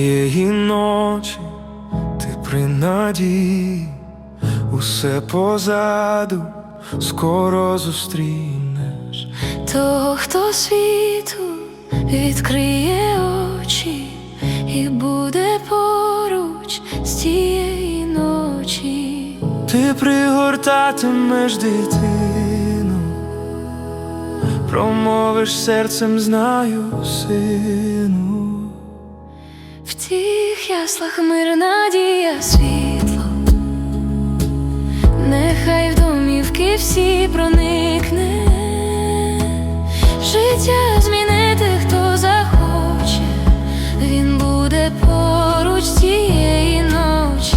Тієї ночі ти при надії усе позаду скоро зустрінеш того, хто світу відкриє очі і буде поруч з цієї ночі. Ти пригортатимеш дитину, промовиш серцем, знаю сину. Яслах мир надія світло, нехай в домівки всі проникне, життя змінити, хто захоче, він буде поруч цієї ночі.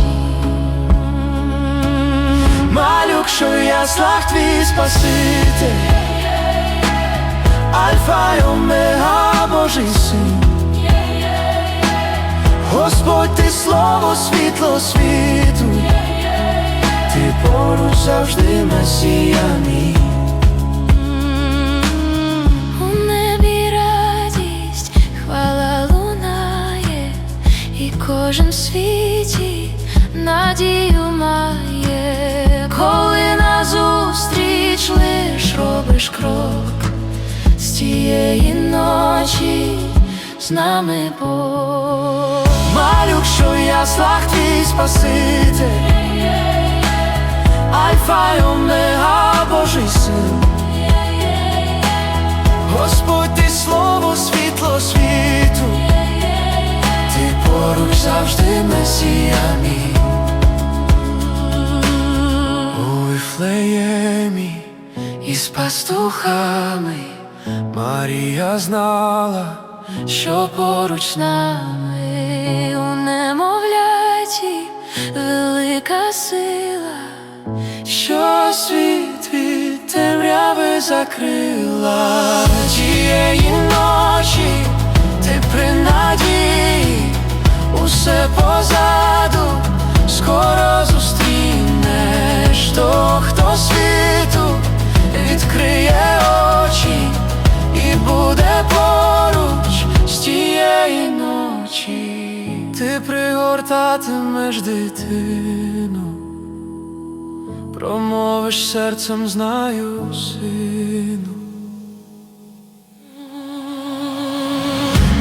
Малюк, що в яслах твій спаситель, Альфа й Омега, Божий син. Господь, ти слово, світло світу, ти поруч завжди Месія мій. У небі радість, хвала лунає, і кожен в світі надію має, коли назустріч лиш робиш крок з тієї ночі з нами Бог. Малюк, що в яслах твій спаситель, Альфа й Омега, Божий син. Господь, ти слово, світло світу, ти поруч завжди Месія мій. У Вифлеємі із пастухами Марія знала, що поруч нами велика сила, що світ від темряви закрила. Тієї ночі, пригортатимеш дитину. Промовиш серцем, знаю, сину.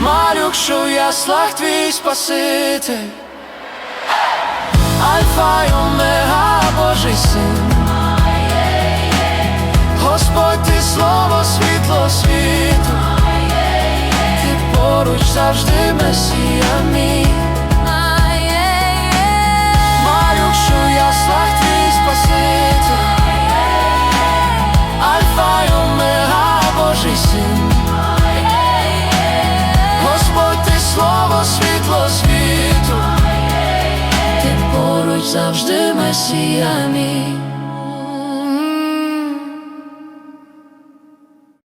Малюк, що в яслах твій спаситель, Альфа й Омега, Божий син. Господь, ти слово, світло світу, ти поруч завжди Месія мій. Завжди Месія.